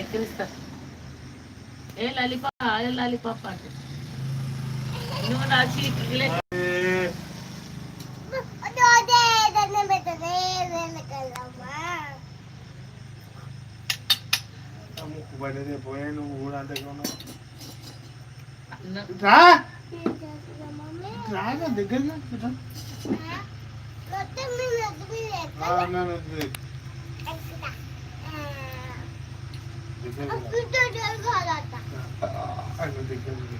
ఎక్కిరిస్తా ఏ lollipop ఏ lollipop అంటే నువ్వు నా చీటికి ముక్కు పడేదే పోయా నువ్వు కూడా అంతే ఉన్నావు అన్న రా రాగా దగ్గరగా రా. ఆ, అన్నాను వద్దు. దగ్గరగా రా. ఆ, అన్న దగ్గరగా రా.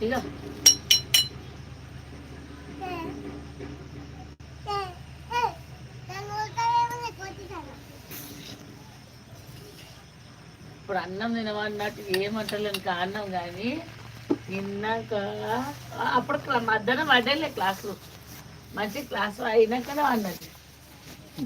ఇక ఇప్పుడు అన్నం తినమన్నట్టు ఏమంటలేను అన్నం కానీ తిన్నాక అప్పుడు మధ్యాహ్నం పడ్డలే క్లాసు. మంచి క్లాసు అయినాకనే అన్నది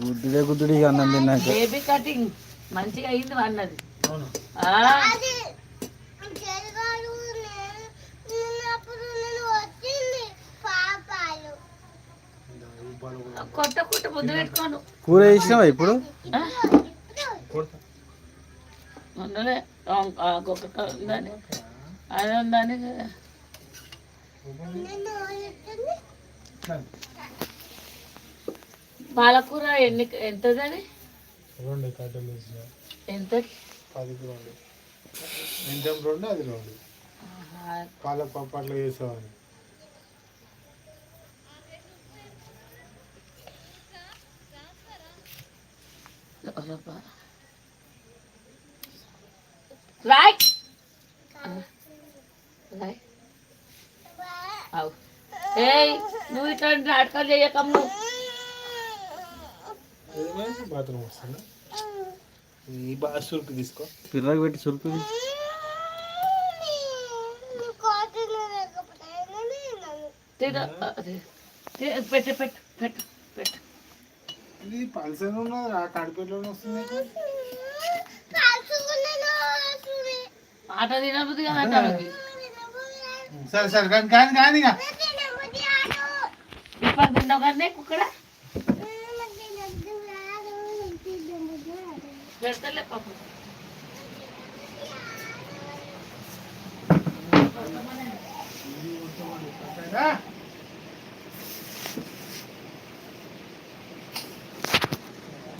గుడ్డుడే గుడ్డుడి అన్నం తిన్నాక. బేబీ కటింగ్ మంచిగా అయింది అన్నది కొత్త కొత్త ముద్దు పెట్టుకోను. కూర వేసినావా ఇప్పుడు? ఒక్కొక్క ఉందని అది ఉందని పాలకూర ఎన్ని ఎంతదని రెండు కట్టెలు వేసిన ఎంత పదికి రెండు మెంతం రెండు అది రెండు పాల పప్పట్లో వేసామని రాయ్ రాయ్ అవు ఏయ్ నువ్వు ఇట్లాంటి నాటకాలు చేయకమ్మ నువ్వు ఏమైంది బాత్రూమ్ వస్తుందా ఈ బాగా సురుకు తీసుకో పిల్లకి పెట్టి సురుకు తిన అదే. తి- పెట్టు పెట్టు పెట్టు పెట్టు ఇది పల్సర్ ఉన్నది రా కడిపెట్లోనే వస్తుంది ఆట తినబుద్ది కదా సరే సరే కానీ కానీ కానీ. ఇప్పుడు తిన్నావు కానీ కుక్కడ పెడతలే పాపం రా.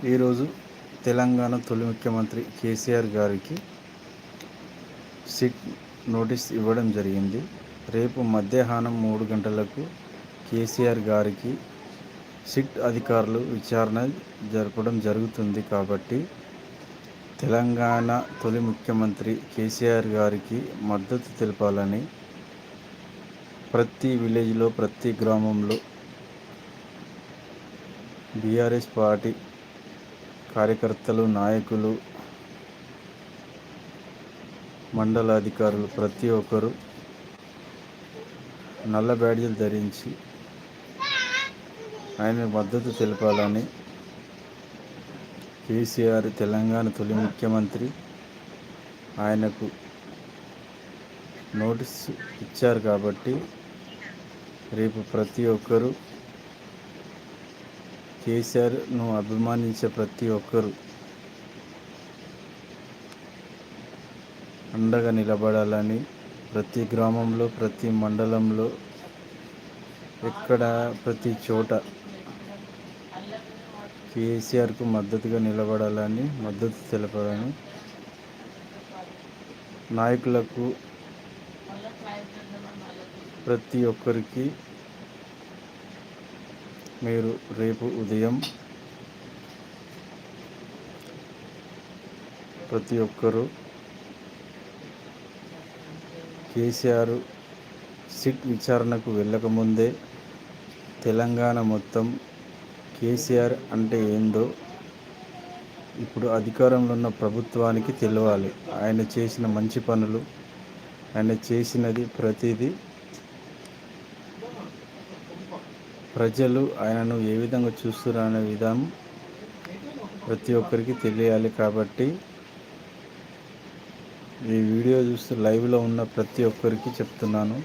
ఈరోజు తెలంగాణ తొలి ముఖ్యమంత్రి కేసీఆర్ గారికి సిట్ నోటీస్ ఇవ్వడం జరిగింది. రేపు మధ్యాహ్నం మూడు గంటలకు కేసీఆర్ గారికి సిట్ అధికారులు విచారణ జరపడం జరుగుతుంది కాబట్టి తెలంగాణ తొలి ముఖ్యమంత్రి కేసీఆర్ గారికి మద్దతు తెలపాలని ప్రతి విలేజ్లో ప్రతి గ్రామంలో బీఆర్ఎస్ పార్టీ కార్యకర్తలు నాయకులు మండల అధికారులు ప్రతి ఒక్కరూ నల్ల బ్యాడ్జీలు ధరించి ఆయన మద్దతు తెలపాలని కేసీఆర్ తెలంగాణ తొలి ముఖ్యమంత్రి ఆయనకు నోటీస్ ఇచ్చారు కాబట్టి రేపు ప్రతి ఒక్కరూ కేసీఆర్ను అభిమానించే ప్రతి ఒక్కరూ అండగా నిలబడాలని ప్రతి గ్రామంలో ప్రతి మండలంలో ఎక్కడ ప్రతి చోట కేసీఆర్కు మద్దతుగా నిలబడాలని మద్దతు తెలపాలని నాయకులకు ప్రతి ఒక్కరికి మీరు రేపు ఉదయం ప్రతి ఒక్కరూ కేసీఆర్ సిట్ విచారణకు వెళ్ళకముందే తెలంగాణ మొత్తం కేసీఆర్ అంటే ఏందో ఇప్పుడు అధికారంలో ఉన్న ప్రభుత్వానికి తెలియాలి ఆయన చేసిన మంచి పనులు ఆయన చేసినది ప్రతిదీ ప్రజలు ఆయనను ఏ విధంగా చూస్తున్నారు అనే విధానం ప్రతి ఒక్కరికి తెలియాలి కాబట్టి ఈ వీడియో చూస్తూ లైవ్లో ఉన్న ప్రతి ఒక్కరికి చెప్తున్నాను.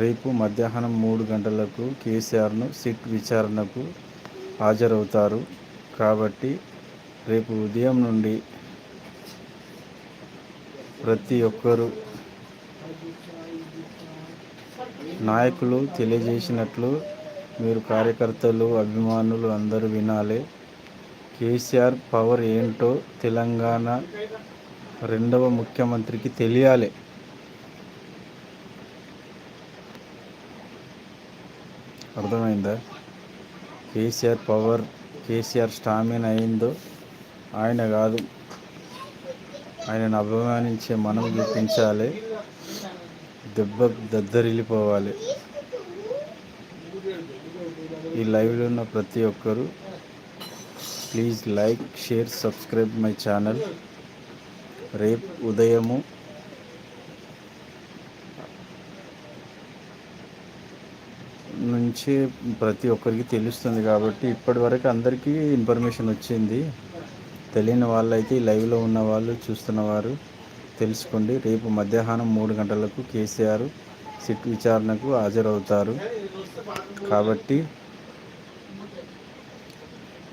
రేపు మధ్యాహ్నం మూడు గంటలకు కేసీఆర్ను సిట్ విచారణకు హాజరవుతారు. కాబట్టి రేపు ఉదయం నుండి ప్రతి ఒక్కరూ నాయకులు తెలియజేసినట్లు మీరు కార్యకర్తలు అభిమానులు అందరూ వినాలి. కేసీఆర్ పవర్ ఏంటో తెలంగాణ రెండవ ముఖ్యమంత్రికి తెలియాలి. అర్థమైందా? కేసీఆర్ పవర్ కేసీఆర్ స్టామినా అయిందో ఆయన కాదు. ఆయనను అభిమానించే మనం చూపించాలి. దెబ్బ దద్దరిల్లిపోవాలి. ఈ లైవ్లో ఉన్న ప్రతి ఒక్కరూ please like share subscribe my channel. రేపు ఉదయము నుంచి ప్రతి ఒక్కరికి తెలుస్తుంది కాబట్టి ఇప్పటివరకు అందరికీ ఇన్ఫర్మేషన్ వచ్చింది. తెలియని వాళ్ళైతే ఈ లైవ్లో ఉన్న వాళ్ళు చూస్తున్నవారు తెలుసుకోండి. రేపు మధ్యాహ్నం మూడు గంటలకు కేసీఆర్ సిట్ విచారణకు హాజరవుతారు. కాబట్టి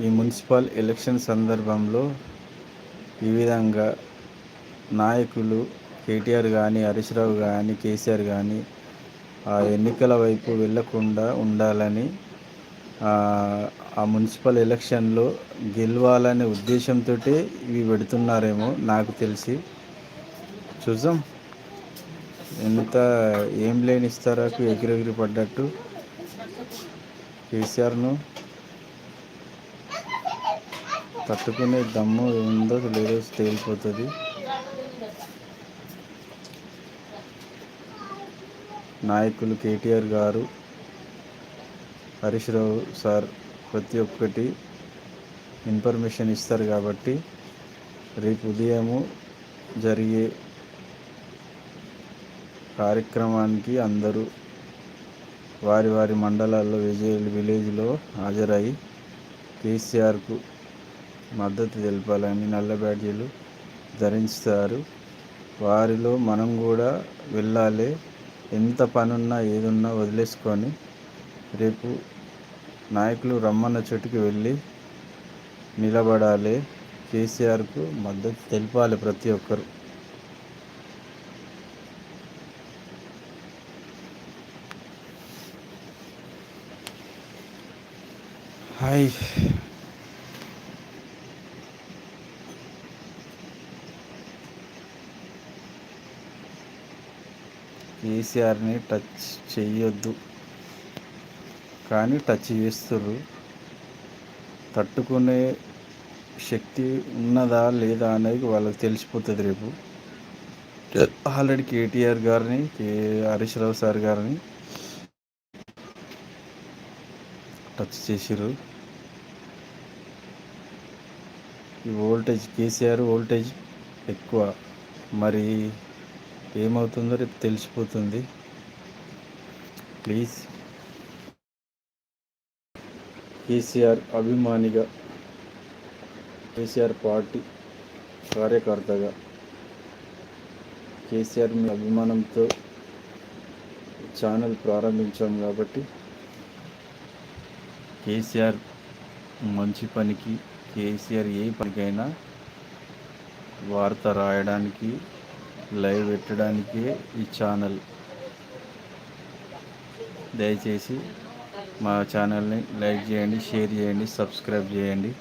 ఈ మున్సిపల్ ఎలక్షన్ సందర్భంలో ఈ విధంగా నాయకులు కేటీఆర్ కానీ హరీష్ రావు కానీ కేసీఆర్ కానీ ఆ ఎన్నికల వైపు వెళ్ళకుండా ఉండాలని ఆ మున్సిపల్ ఎలక్షన్లో గెలవాలనే ఉద్దేశంతో ఇవి పెడుతున్నారేమో నాకు తెలిసి. చూద్దాం. ఎంత ఏం లేని ఇస్తారాకు ఎగిరెగిరి పడ్డట్టు కేసీఆర్ను. తట్టుకునే దమ్ము ఉందో లేదో తేలిపోతుంది. నాయకులు కేటీఆర్ గారు హరీష్ రావు సార్ ప్రతి ఒక్కటి ఇన్ఫర్మేషన్ ఇస్తారు కాబట్టి రేపు ఉదయము జరిగే కార్యక్రమానికి అందరూ వారి వారి మండలాల్లో విజయ విలేజ్లో హాజరై కేసీఆర్కు మద్దతు తెలపాలని నల్ల బ్యాడ్జీలు ధరిస్తారు వారిలో మనం కూడా వెళ్ళాలి. ఎంత పనున్నా ఏదున్నా వదిలేసుకొని రేపు నాయకులు రమ్మన్న చోటుకి వెళ్ళి నిలబడాలి. కేసీఆర్కు మద్దతు తెలపాలి ప్రతి ఒక్కరు. హాయ్. కేసీఆర్ని టచ్ చేయొద్దు కానీ టచ్ చేస్తుర్రు. తట్టుకునే శక్తి ఉన్నదా లేదా అనేది వాళ్ళకి తెలిసిపోతుంది రేపు. ఆల్రెడీ కేటీఆర్ గారిని కే హరీష్ రావు సార్ గారిని టచ్ చేసిర్రు. ఈ వోల్టేజ్ కేసీఆర్ ఓల్టేజ్ ఎక్కువ. మరి ఏమవుతుందో రేపు తెలిసిపోతుంది. ప్లీజ్. కేసీఆర్ అభిమానిగా కేసీఆర్ పార్టీ కార్యకర్తగా కేసీఆర్ మీ అభిమానంతో ఛానల్ ప్రారంభించాం కాబట్టి కేసీఆర్ మంచి పనికి కేసీఆర్ ఏ పనికైనా వార్త రాయడానికి లైవ్ పెట్టడానికి ఈ ఛానల్. దయచేసి మా ఛానల్ని లైక్ చేయండి షేర్ చేయండి సబ్స్క్రైబ్ చేయండి.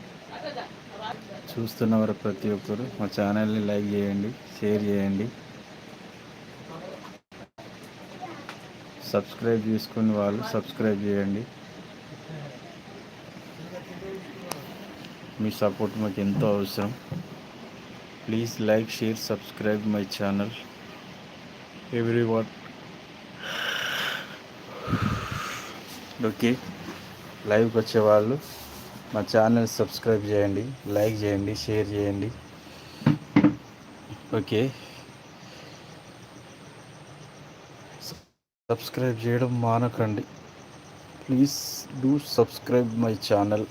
చూస్తున్న వారు ప్రతి ఒక్కరు మా ఛానల్ని లైక్ చేయండి షేర్ చేయండి. సబ్స్క్రైబ్ చేసుకుని వాళ్ళు సబ్స్క్రైబ్ చేయండి. మీ సపోర్ట్ మాకు ఎంతో అవసరం. Please like share subscribe my channel every what okay లైవ్కి వచ్చేవాళ్ళు మా ఛానల్ సబ్స్క్రైబ్ చేయండి లైక్ చేయండి షేర్ చేయండి. ఓకే సబ్స్క్రైబ్ చేయడం మానకండి. Please do subscribe my channel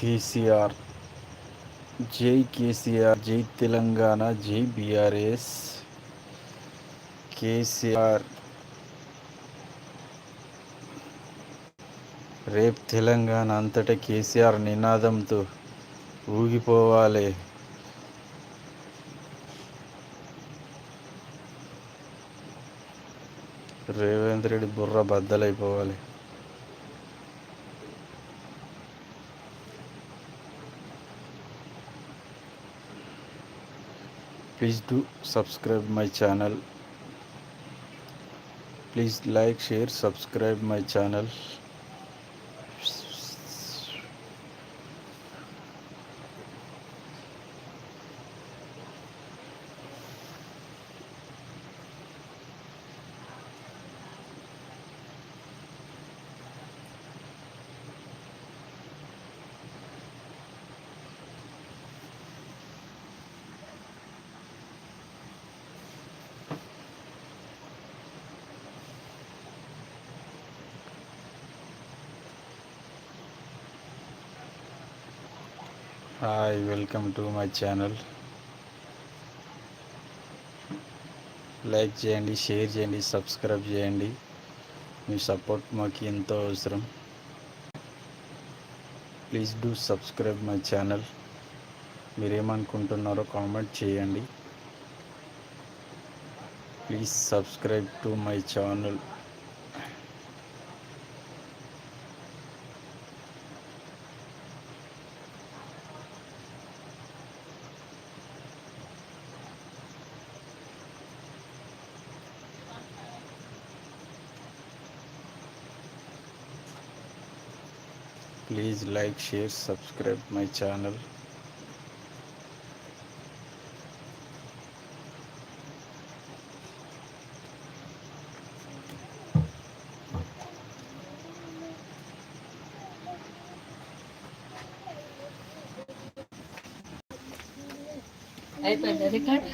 KCR జై కేసీఆర్ జై తెలంగాణ జై బీఆర్ఎస్. కేసీఆర్ రేపు తెలంగాణ అంతటా కేసీఆర్ నినాదంతో ఊగిపోవాలి. రేవంత్ రెడ్డి బుర్ర బద్దలైపోవాలి. Please do subscribe my channel. Please like share subscribe my channel hi welcome to my channel like చేయండి షేర్ చేయండి సబ్స్క్రైబ్ చేయండి. మీ సపోర్ట్ మాకు ఎంతో అవసరం. Please do subscribe my channel మీరేమనుకుంటున్నారో comment చేయండి. Please subscribe to my channel please like share subscribe my channel అయిపోయింది record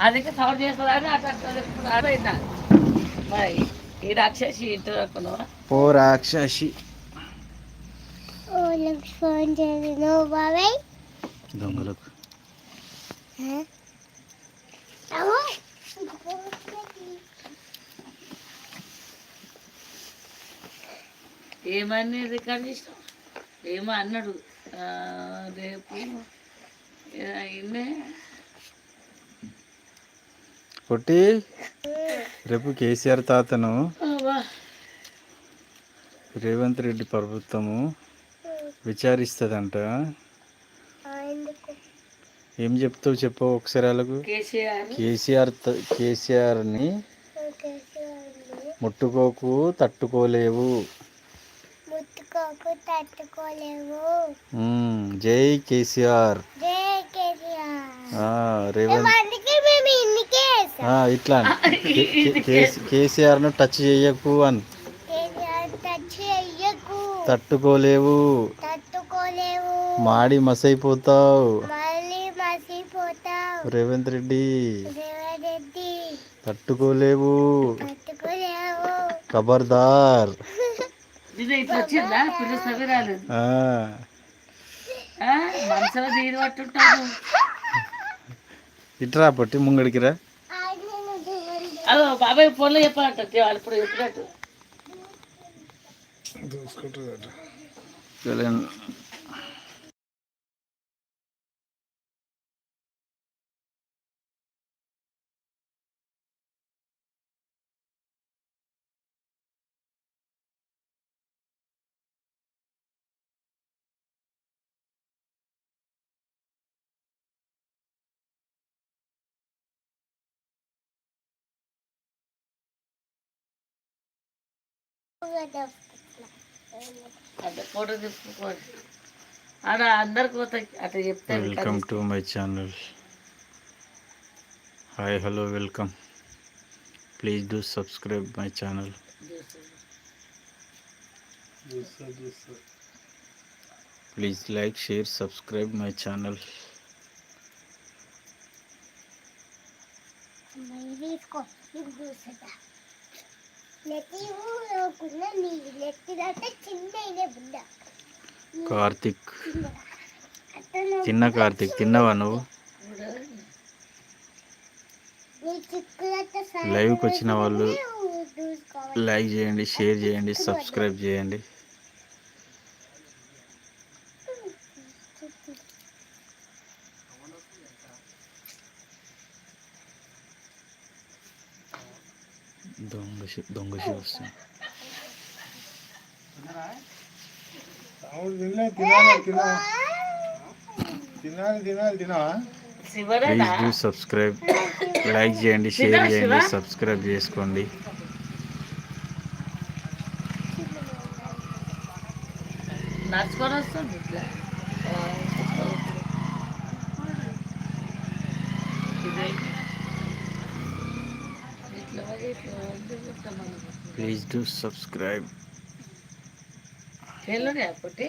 అది సౌండ్ చేస్తుందని అట్లా అట్లా ఇప్పుడు అదైందా మరి ఈ రాక్షసి ఇంటి వరకు ఓ రాక్షసి వాళ్ళకి ఫోన్ చేసిన బాబాయ్? దొంగలకు. ఏమని రికార్డ్ చేసినావు? ఏమో అన్నాడు. రేపు ఇన్నే పొట్టి రేపు కేసీఆర్ తాతను రేవంత్ రెడ్డి ప్రభుత్వము విచారిస్తుందంట. ఎందుకు? ఏం చెప్తావు చెప్పు ఒకసారి వాళ్ళకు. కేసీఆర్. కేసీఆర్ని ముట్టుకోకు తట్టుకోలేవు. ముట్టుకోకు తట్టుకోలేవు. మ్మ్. జై కేసీఆర్. జై కేసీఆర్. ఆ, రేవంత్. ఇట్లా కేసీఆర్ను టచ్ చేయకు అని. కేసీఆర్ టచ్ చెయ్యకు. తట్టుకోలేవు తట్టుకోలేవు. మాడి మసైపోతావు. రేవంత్ రెడ్డి. తట్టుకోలేవు. తట్టుకోలేవు. ఖబర్దార్ ఇది ఇట్లా వచ్చిందా? పిలుస్తుంది రాలేదు ఆ, ఆ, మనసులో దీని పట్టుంటాను ఇట్రా పొట్టి ముంగడికి రా. అదో బాబాయ్ ఫోన్లో చెప్పాలంట వాళ్ళు ఇప్పుడు చెప్పినట్టు. దూసుకుంటుందట తెలంగాణ అంటే ఫోటో తీసుకోవాలి ఆడ అందరికి పోతాయి అట్లా చెప్తాను welcome to my channel hi hello welcome please do subscribe my channel చూస్తా చూస్తా please like share subscribe my channel మరి తీసుకో కార్తిక్. తిన్న కార్తిక్ తిన్నవా నువ్వు? లైవ్కి వచ్చిన వాళ్ళు లైక్ చేయండి షేర్ చేయండి సబ్స్క్రైబ్ చేయండి. దొంగ శి- దొంగ వస్తుంది ప్లీజ్ డూ సబ్స్క్రైబ్ లైక్ చేయండి షేర్ చేయండి సబ్స్క్రైబ్ చేసుకోండి. నడుచుకొని వస్తుంది ఇట్లా ఇదే. ఇట్లా మరి ఇట్లా వద్దు ఇట్లా మనం. ప్లీజ్ డూ సబ్స్క్రైబ్ ఎల్లుండి అప్పటి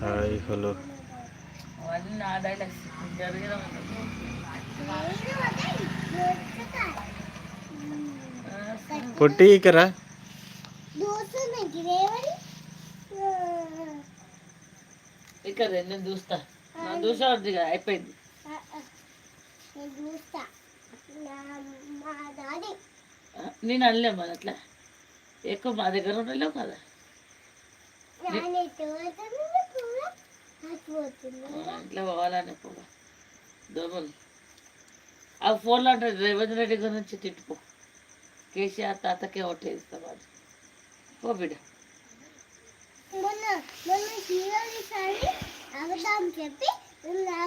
హాయ్ హలో అవన్నీ నా డైలాగ్స్ జరిగిన పొట్టి ఇకరా ఇక్కడ నేను చూస్తా నా చూసా ఇక్కడ నేను చూస్తా. మా డాడీ అయిపోయింది. నేను అనలేము మరి అట్లా. ఎక్కువ మా దగ్గర ఉండలేవు కదా. నాన్న ఇట్లా పోవాలని కూడా దోమలు. ఆ ఫోన్లో అంటే రేవంత్ రెడ్డి గురించి తిట్టుకో. కేసీఆర్ తాతకే ఓటేస్తాం అది పో బిడ్డ. మొన్న మొన్న సీరియల్ ఈసారి అవదాం చెప్పి నా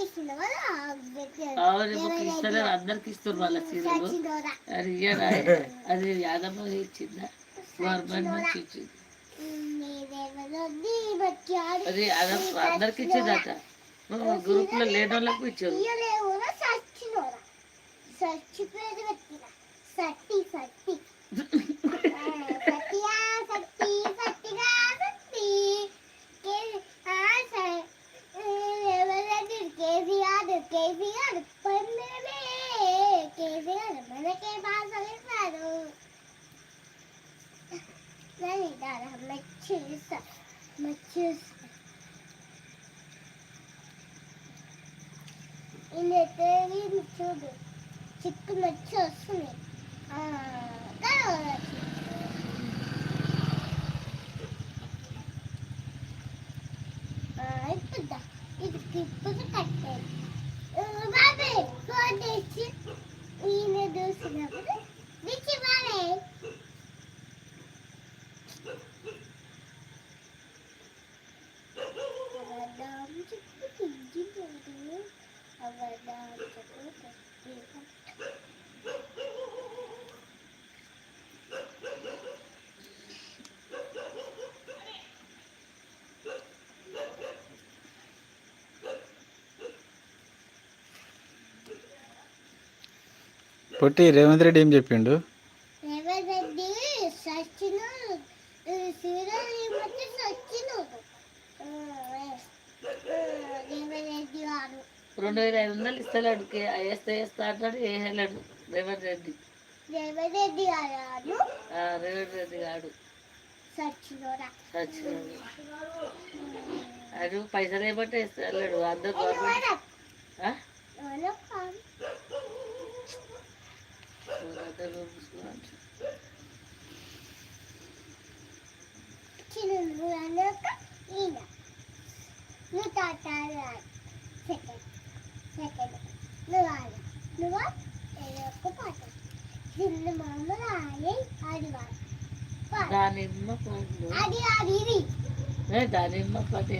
ఇస్తున్న వాళ్ళు అందరికి ఇస్తారు వాళ్ళ సీరియల్ చచ్చినోరా అది యాదమ్మ ఇచ్చిందా? గవర్నమెంట్ నుంచి ఇచ్చింది. మీరేమన్నది వచ్చాడు అది అందరికి ఇచ్చిందట గ్రూప్లో లేని వాళ్ళకు ఇచ్చారు. పెట్టిన సట్టి సట్టి. ఆ, స- ఎవరండి కేసీఆర్ కేసీఆర్ పందమే కేసీఆర్ మనకే బాధ వేశారు నన్ను దారా మచ్చూస మచ్చూస ఇది చూడు చిక్కు మచ్చి వస్తుంది ఆ, కావాలి. ఆ, ఇప్పుడు దా. ఇది ఇప్పుడు కట్టేది బాబే ఫోన్ తెచ్చి ఈయన చూసినప్పుడు తెచ్చి బాబే అవదాం చెప్పు తిండి అవదాం చెప్పు పొట్టి రేవంత్ రెడ్డి ఏం చెప్పిండు? రేవంత్ ఏమంటే సచిన రెండు వేల ఐదు వందలు ఇస్తలేడు కే- వేస్తే వేస్తా అంటాడు వేయలేడు రేవంత్ రెడ్డి. రేవంత్ గారు ఆ, రేవంత్ రెడ్డి గాడు సచినోరా సచ్చినాడు. అది పైసలు ఏమంటే ఇస్తలేడు అందరు government అందరూ చూసుకున్నాడు. చిన్న అనక ఈయన నువ్వు తాత సెకండ్ సెకండ్ నువ్వు ఆడ నువ్వు ఒక పాట చిన్న మామ రాయి ఆడివాడు పాట దానిమ్మ పండు అది అది ఇది ఏ, దానిమ్మ పండు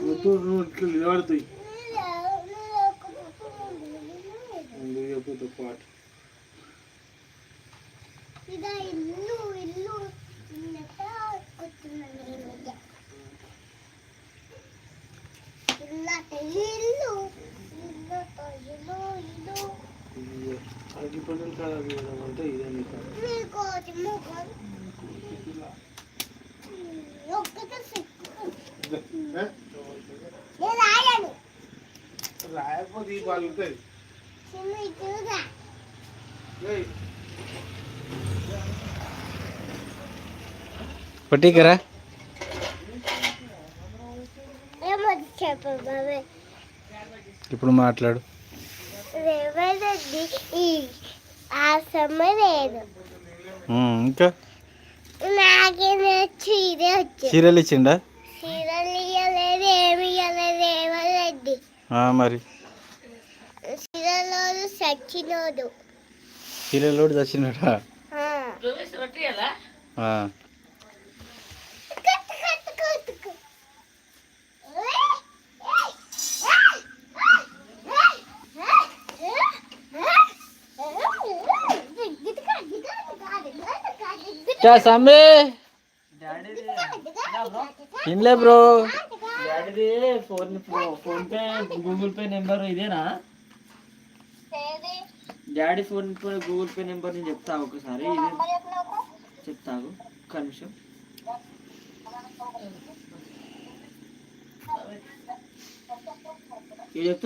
చిన్న నన్ను పట్టుకో నువ్వు నువ్వు ఇట్లా నిలబడుతాయి నేను- నేను ఒక నువ్వు చెప్పు పాట ఇదా ఇల్లు ఇల్లు ఇన్నట్ట కొట్టున్నాను ఈ మధ్య ఇల్లట ఇల్లు ఇల్లట ఇల్లు ఇల్లు అగ్గి పనులు కాదు అంటే ఇదే నీకు రాయకపోతే ఈ పట్టికరా ఇప్పుడు మాట్లాడు. ఇంకా? సీరియల్ ఇచ్చిండా ఇయ్యలేదు ఏమి రేవండి ఆ, మరి. సీరియల్ సచ్చినోడు. కట్టు. క్యా సాంబే. ఇన్లే bro. డాడీది phone PhonePe Google Pay number ఇదేనా? Daddy PhonePe Google Pay number నేను చెప్తా ఒకసారి ఇది. చెప్తాగు ఒక్క నిమిషం. ఇది చెప్తా